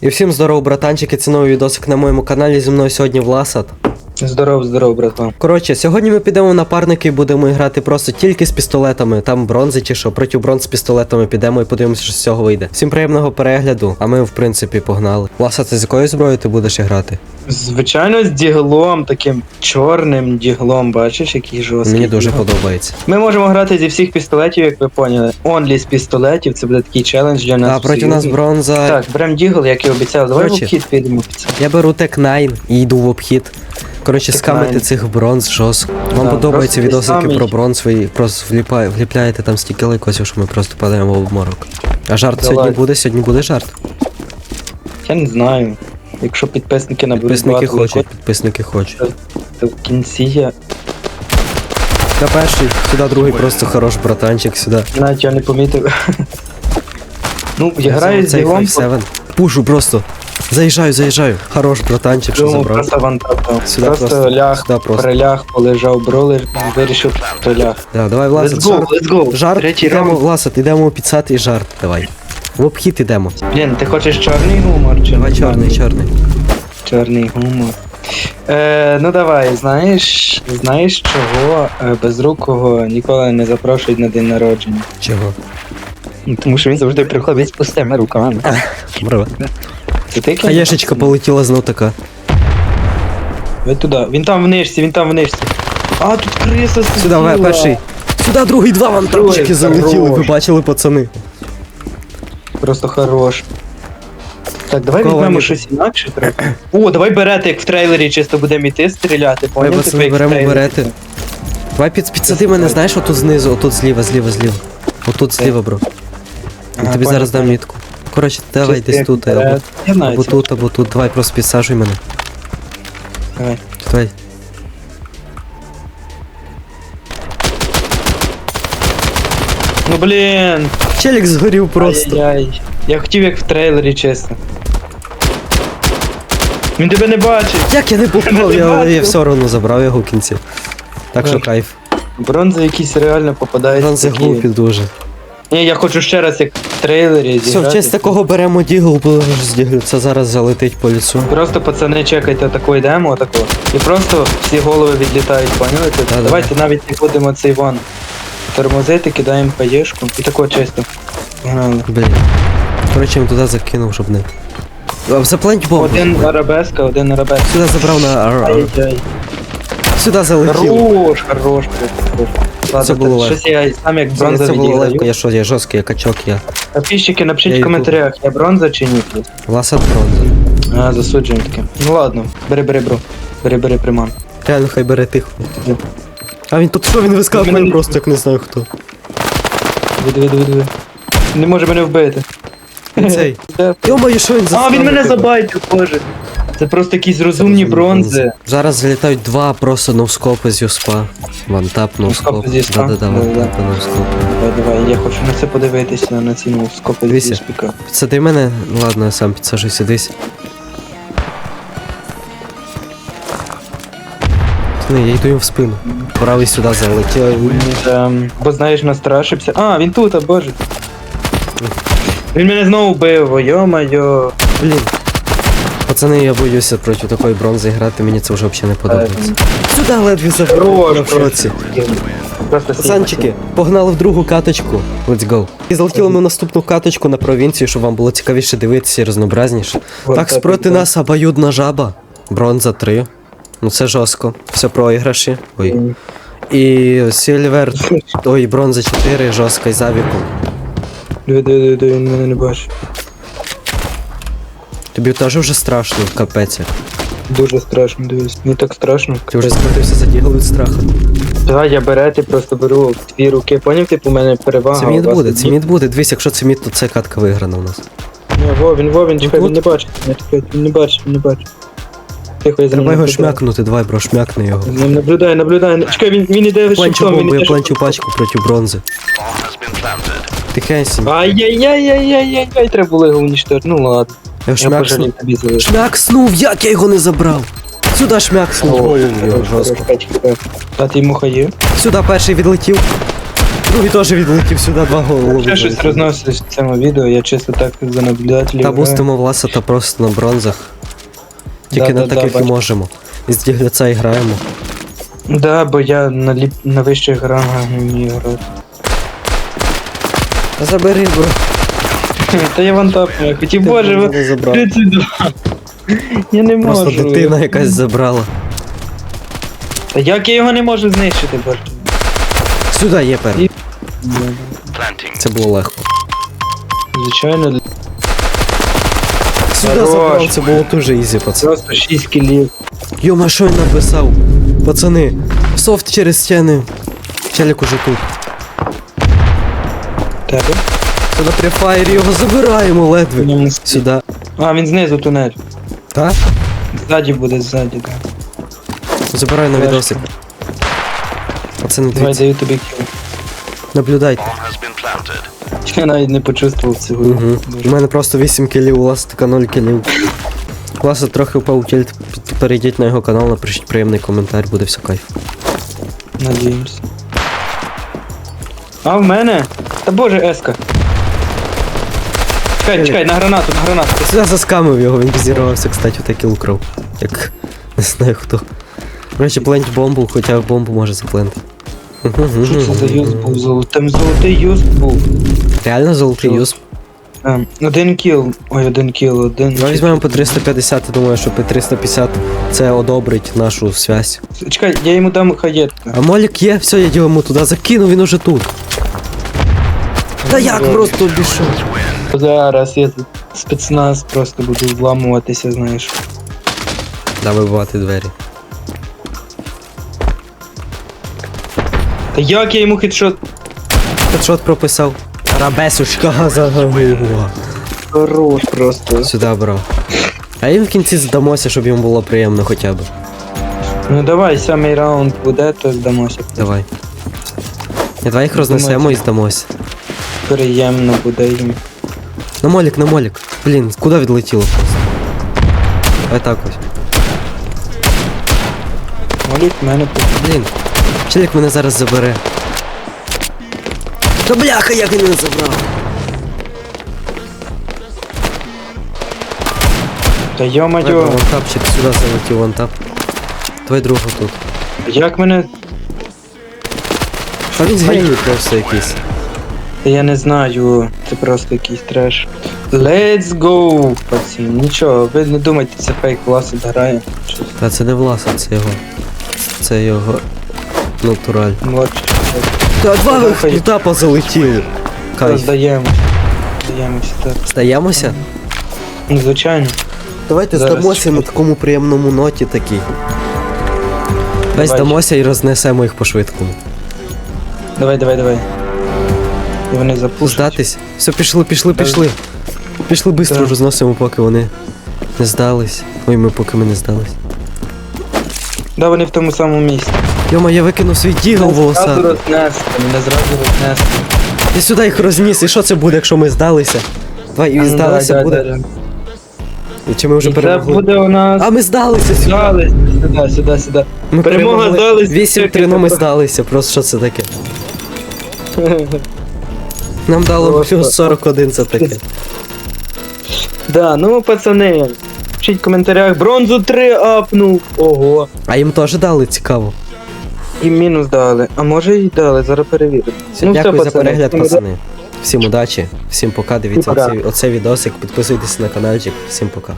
І всім здорово, братанчики, це новий відосик на моєму каналі. Зі мною сьогодні Власат. Здоров, здоров, братва. Коротше, сьогодні ми підемо на парники і будемо грати просто тільки з пістолетами. Там бронзи чи що, проти бронз з пістолетами підемо і подивимося, що з цього вийде. Всім приємного перегляду, а ми, в принципі, погнали. Власат, ти з якою зброєю ти будеш грати? Звичайно, з діглом, таким чорним діглом, бачиш, який жорсткий. Мені дуже дігл. подобається. Ми можемо грати зі всіх пістолетів, як ви поняли. Онлі з пістолетів, це буде такий челендж для нас. А проти нас бронза. Так, берем дігл, як і обіцяв. Давай в обхід підемо. Я беру Тек 9 і йду в обхід. Коротше, скамити цих бронз жорстко. Вам Да, подобаються відосики про бронз, ви просто вліпає, вліпляєте там стільки лайкосів, що ми просто падаємо в обморок. А жарт Давай. сьогодні буде, сьогодні буде жарт. Я не знаю. Якщо підписники наберуть Підписники багато хочуть, лайків, підписники хочуть. то в кінці я Я перший, сюди другий просто хорош братанчик, сюди. навіть я не помітив. ну, я граю з Цей діглом, 5-7. Пушу просто. Заїжджаю, заїжджаю. Хорош братанчик, що Думав, забрав. просто вантапав. Сюди просто, просто, ляг, сюди просто. приляг, полежав бролер, вирішив, що ляг. Да, давай, Власат, Let's go, жарт. let's go. Жарт, Третій ідемо, раунд. Власат, ідемо підсати і жарт, давай. В обхід ідемо. Блін, ти хочеш чорний гумор чи Давай чорний, чорний. Чорний гумор. Е, ну давай, знаєш, знаєш чого е, безрукого ніколи не запрошують на день народження? Чого? Тому що він завжди приходить з пустими руками. Браво. Ти? Хаєшечка полетіла знов така. Ви туди. Він там в нишці, він там в нишці. А, тут криса Сюди, сиділа. давай, перший. Сюди другий два вантапчики Другий, залетіли, ви хорош. бачили, пацани. Просто хорош. Так, давай Кого візьмемо ні? щось інакше. треба. О, давай берете, як в трейлері, чисто будемо іти стріляти. Поняв? пацани, Типу, беремо берети. Давай під, підсади мене, знаєш, отут знизу, отут зліва, зліва, зліва. Отут зліва, бро. Я тобі зараз дам мітку. Коротше, давай десь тут, або. Я знаю, або тут, або тут. Давай просто підсаджуй мене. Давай. Давай. Ну блін. Челік згорів просто. Ай-яй. Я хотів як в трейлері, чесно. Він тебе не бачить. Як я не попав, я, я все одно забрав його в кінці. Так що кайф. Бронзи якісь реально попадають. Бронзи глупі дуже. Ні, я хочу ще раз як трейлері Все, в зіграти. честь такого беремо дігл, бо з це зараз залетить по лісу. Просто пацани чекайте таку йдемо, отако. І просто всі голови відлітають, поняли? Да-да. Давайте навіть не будемо цей ван. Тормозити, кидаємо паєшку. І тако чисто. Погнали. Блін. Коротше, він туди закинув, щоб не. А, бомбу. Один арабеска, один арабеска. Сюди забрав на. Ай-яй. Сюди залетів. Хорош, хорош, хорош. Це було щось я сам як Це, бронза це було легко, відіграю. я що, я жорсткий, я качок, я. Підписчики, Я напишіть в йду. коментарях, я бронза чи ні. плюс. Ласат бронза. А, засуджуємо таке. Ну ладно, бери, бери, бро. Бери, бери, приман. Реально, хай бере тихо. А він тут що він вискакує Мене- просто, як не знаю хто. Диви, диви, диви. Не може мене вбити. Цей. Де? Йо-моє, що він за А, він мене забайтив, боже. Це просто якісь розумні бронзи. Зараз залітають два просто новскопи з юспа. Вантап, новскоп. Новскопи з юспа? Да-да-да, Да-да. новскоп. Давай, давай, я хочу на це подивитися, на ці ну, скопи Дивися. зі спіка. Підсади мене, Ну, ладно, я сам підсажуся десь. Не, я йду їм в спину. Правий сюди залетів. Ем, бо знаєш, настрашився. А, він тут, а боже. Він мене знову вбив, о, йо-майо. Блін. Пацани, я боюся проти такої бронзи грати, мені це вже взагалі не подобається. Сюди ледве забрав. Хорош, шоці. Пацанчики, погнали в другу каточку. Let's go. І залетіли ми в наступну каточку на провінцію, щоб вам було цікавіше дивитися і разнообразніше. Так, спроти нас обоюдна жаба. Бронза 3. Ну це жорстко. Все проіграші. Ой. І Сільвер. Ой, бронза 4, жорстка і завіку. Диви, диви, диви, диви, він мене не бачить. Тобі теж вже страшно, капець. Дуже страшно, дивись. Не так страшно. Ти вже схватився за дігл від страху. Давай я берете, просто беру дві руки. Поняв, типу, у мене перевага. Це мід буде, це мід буде. Дивись, якщо це мід, то це катка виграна у нас. Ні, во, він, во, він, чекай, він не бачить. Не, чекай, він не бачить, він не бачить. Тихо, я за ним Треба його наблюдаю. шмякнути, давай, бро, шмякни його. За ним наблюдаю, наблюдаю. Чекай, він, він іде Планчу шипком, він я іде планчу пачку проти бронзи. Тихенсінь. Ай-яй-яй-яй-яй-яй, треба було його уничтожити. Ну ладно, Я я шмякснув. пожалів тобі залишив. Як я його не забрав? Сюди шмякснув. Ой, ой, ой, жорстко. А ти йому хає? Сюди перший відлетів. Другий теж відлетів сюди, два голови. Ще щось розносить в цьому відео, я чисто так за наблюдателів. Та бустимо власа та просто на бронзах. Тільки на таких і можемо. І з дігляця і граємо. Да, бо я на, ліп... на вищих грангах не вмію грати. Забери, бро. Та я вантап, хотів, боже, ви... не забрав. 32. Я не можу. Просто дитина якась забрала. Та як я його не можу знищити, боже. Сюди є перший. Да, Це було легко. Звичайно, Сюди Хорош. забрав, це було дуже ізі, пацан. просто 6 кілів. Йома, що він написав? Пацани, софт через стіни. Челік уже тут. Тебе? Сюди при фаєрі його забираємо ледве. Не Сюди. А, він знизу тунель. Так? Ззаді буде, ззаді, так. Забираю на Флешка. відосик. Оце не Давай дивіться. даю тобі кіл. Наблюдайте. Я навіть не почувствував цього. Угу. У мене просто 8 кілів, у вас така 0 кілів. Класно трохи впав кіль, під- перейдіть на його канал, напишіть приємний коментар, буде все кайф. Надіємося. А в мене? Та боже, еска. Чекай, чекай, на гранату, на гранату. Я заскамив його, він зірвався, кстати, у такі украв. Як не знаю хто. До речі, плент бомбу, хоча бомбу може заплентити. Що це за юз був золотий? Там золотий юз був. Реально золотий юз. Ем, один кіл. Ой, один кіл, один. Ми візьмемо по 350, я думаю, що по 350 це одобрить нашу связь. Чекай, я йому дам хаєтку. А молік є, все, я йому туди закинув, він уже тут. Та як просто обійшов? Зараз я тут спецназ просто буду вламуватися, знаєш. Да, вибивати двері. Та як я йому хедшот? Хедшот прописав. Рабесушка загавила. Хорош просто. Сюди, бро. А їм в кінці здамося, щоб йому було приємно хоча б. Ну давай, самий раунд буде, то здамося. Давай. Давай їх рознесемо і здамося. Приємно буде їм. На молік, на молік. Блін, куди відлетіло просто? Давай так ось. Молік в мене. Блін. Челік мене зараз забере. Та бляха, як він мене забрав. Та Давай, йо-майо, вантапчик, сюди залетів вантап. Давай другу тут. як мене. А він згорів просто якийсь. Я не знаю, це просто якийсь треш. Let's go! Пацани, нічого, ви не думайте, це фейк клас грає. Та це не власа, це його. Це його натураль. молодше. Та два етапа залетіли. Кайф. Здаємо. Здаємося, так. Стаємося? Ну, звичайно. Давайте Зараз здамося на такому приємному ноті такій. Давай Давай. здамося і рознесемо їх по швидкому. Давай, давай, давай. І вони запушать. Здатись. Все, пішли, пішли, Так. пішли. Пішли швидко Так. розносимо, поки вони не здались. Ой, ми поки ми не здались. Да, вони в тому самому місці. Йома, я викинув свій дігл зразу волоса. рознесли, мене зразу рознесли. Я сюди їх розніс. І що це буде, якщо ми здалися? Давай, і ну, здалися да, буде. да, да. І Чи ми вже І Це перемогли? буде у нас. А ми здалися сюди. Здались. Сюди, сюди, сюди. Ми Перемога здались. 8-3, ну ми здалися. Просто що це таке? Нам дало Просто. плюс 41 за таке. Да, ну пацани. Пишіть в коментарях. Бронзу 3 апнув. Ого. А їм теж дали цікаво. І мінус дали. А може і дали, зараз перевіримо. Все, Ну, дякую все, за перегляд, пацани. Всім удачі, всім пока. Дивіться пока. оцей, оцей відосик, підписуйтесь на каналчик. Всім пока.